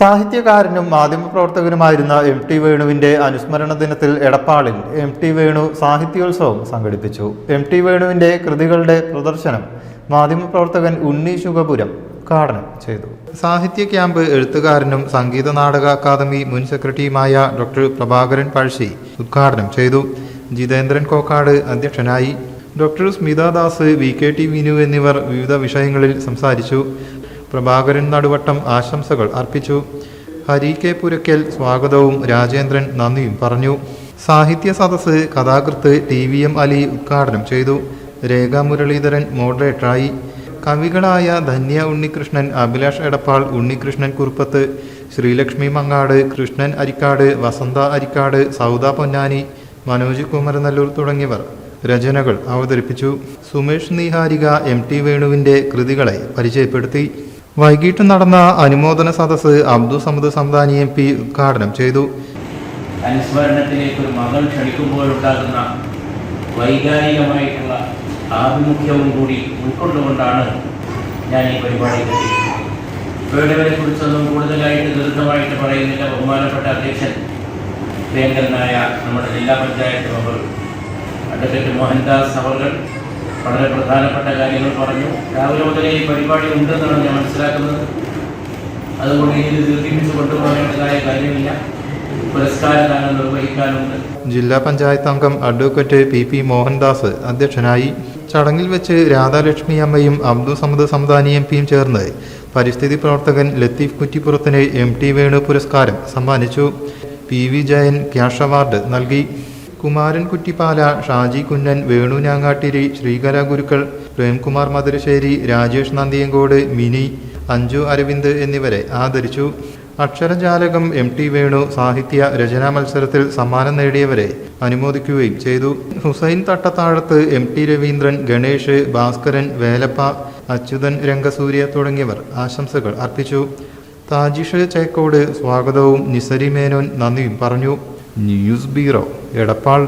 സാഹിത്യകാരനും മാധ്യമപ്രവർത്തകനുമായിരുന്ന M T വേണുവിന്റെ അനുസ്മരണ ദിനത്തിൽ എടപ്പാളിൽ എം ടി വേണു സാഹിത്യോത്സവം സംഘടിപ്പിച്ചു. എം ടി വേണുവിന്റെ കൃതികളുടെ പ്രദർശനം മാധ്യമപ്രവർത്തകൻ ഉണ്ണി ശുഗപുരം ഉദ്ഘാടനം ചെയ്തു. സാഹിത്യ ക്യാമ്പ് എഴുത്തുകാരനും സംഗീത നാടക അക്കാദമി മുൻ സെക്രട്ടറിയുമായ ഡോക്ടർ പ്രഭാകരൻ പഴശ്ശി ഉദ്ഘാടനം ചെയ്തു. ജിതേന്ദ്രൻ കോക്കാട് അധ്യക്ഷനായി. Doctor Smithadas V K T Vinu എന്നിവർ വിവിധ വിഷയങ്ങളിൽ സംസാരിച്ചു. പ്രഭാകരൻ നടുവട്ടം ആശംസകൾ അർപ്പിച്ചു. ഹരി കെ പുരക്കൽ സ്വാഗതവും രാജേന്ദ്രൻ നന്ദിയും പറഞ്ഞു. സാഹിത്യ സദസ്സ് കഥാകൃത്ത് ടി വി എം അലി ഉദ്ഘാടനം ചെയ്തു. രേഖ മുരളീധരൻ മോഡറേറ്ററായി. കവികളായ ധന്യ ഉണ്ണികൃഷ്ണൻ അഭിലാഷ് എടപ്പാൾ ഉണ്ണികൃഷ്ണൻ കുറുപ്പത്ത് ശ്രീലക്ഷ്മി മങ്ങാട് കൃഷ്ണൻ അരിക്കാട് വസന്ത അരിക്കാട് സൗദ പൊന്നാനി മനോജ് കുമരനല്ലൂർ തുടങ്ങിയവർ രചനകൾ അവതരിപ്പിച്ചു. സുമേഷ് നീഹാരിക എം ടി വേണുവിന്റെ കൃതികളെ പരിചയപ്പെടുത്തി. വൈകിട്ട് നടന്ന അനുമോദന സദസ് അബ്ദു സമദ് സംദാനി എം പി ഉദ്ഘാടനം ചെയ്തു. അനുസ്മരണത്തിലേക്ക് ഒരു മകൾ ക്ഷണിക്കുമ്പോഴുണ്ടാകുന്ന വൈകാരികമായിട്ടുള്ള ആഭിമുഖ്യവും കൂടി ഉൾക്കൊണ്ടുകൊണ്ടാണ് ഞാൻ ഈ പരിപാടി വേണുവിനെ കുറിച്ചൊന്നും കൂടുതലായിട്ട് ദുരിതമായിട്ട് പറയുന്നില്ല. ബഹുമാനപ്പെട്ട അധ്യക്ഷൻ പ്രിയങ്കരനായ നമ്മുടെ ജില്ലാ പഞ്ചായത്ത് മെമ്പർ അഡ്വക്കേറ്റ് മോഹൻദാസ് അവർ വളരെ പ്രധാനപ്പെട്ട കാര്യങ്ങൾ പറഞ്ഞു. രാവിലെ മുതലേ ഈ പരിപാടി ഉണ്ടെന്നാണ് ഞാൻ മനസ്സിലാക്കുന്നത്. അതുകൊണ്ട് ഇത് ദീർഘിപ്പിച്ച് കൊണ്ടുപോകേണ്ടതായ കാര്യമില്ല. ജില്ലാ പഞ്ചായത്ത് അംഗം അഡ്വക്കേറ്റ് പി പി മോഹൻദാസ് അധ്യക്ഷനായി ചടങ്ങിൽ വെച്ച് രാധാലക്ഷ്മി അമ്മയും അബ്ദുൾ സമദ് സമദാനി എം പിയും ചേർന്ന് പരിസ്ഥിതി പ്രവർത്തകൻ ലത്തീഫ് കുറ്റിപ്പുറത്തിന് എം ടി വേണു പുരസ്കാരം സമ്മാനിച്ചു. P V Jayan cash award നൽകി. കുമാരൻ കുറ്റിപ്പാല ഷാജി കുന്നൻ വേണു ഞാങ്ങാട്ടിരി ശ്രീകല ഗുരുക്കൾ പ്രേംകുമാർ മധുരശ്ശേരി രാജേഷ് നന്ദിയങ്കോട് മിനി അഞ്ജു അരവിന്ദ് എന്നിവരെ ആദരിച്ചു. അക്ഷരജാലകം എം ടി വേണു സാഹിത്യ രചനാ മത്സരത്തിൽ സമ്മാനം നേടിയവരെ അനുമോദിക്കുകയും ചെയ്തു. ഹുസൈൻ തട്ടത്താഴത്ത് എം ടി രവീന്ദ്രൻ ഗണേഷ് ഭാസ്കരൻ വേലപ്പ അച്യുതൻ രംഗസൂര്യ തുടങ്ങിയവർ ആശംസകൾ അർപ്പിച്ചു. താജിഷ് ചേക്കോട് സ്വാഗതവും നിസരി മേനോൻ നന്ദിയും പറഞ്ഞു. News bureau Edappal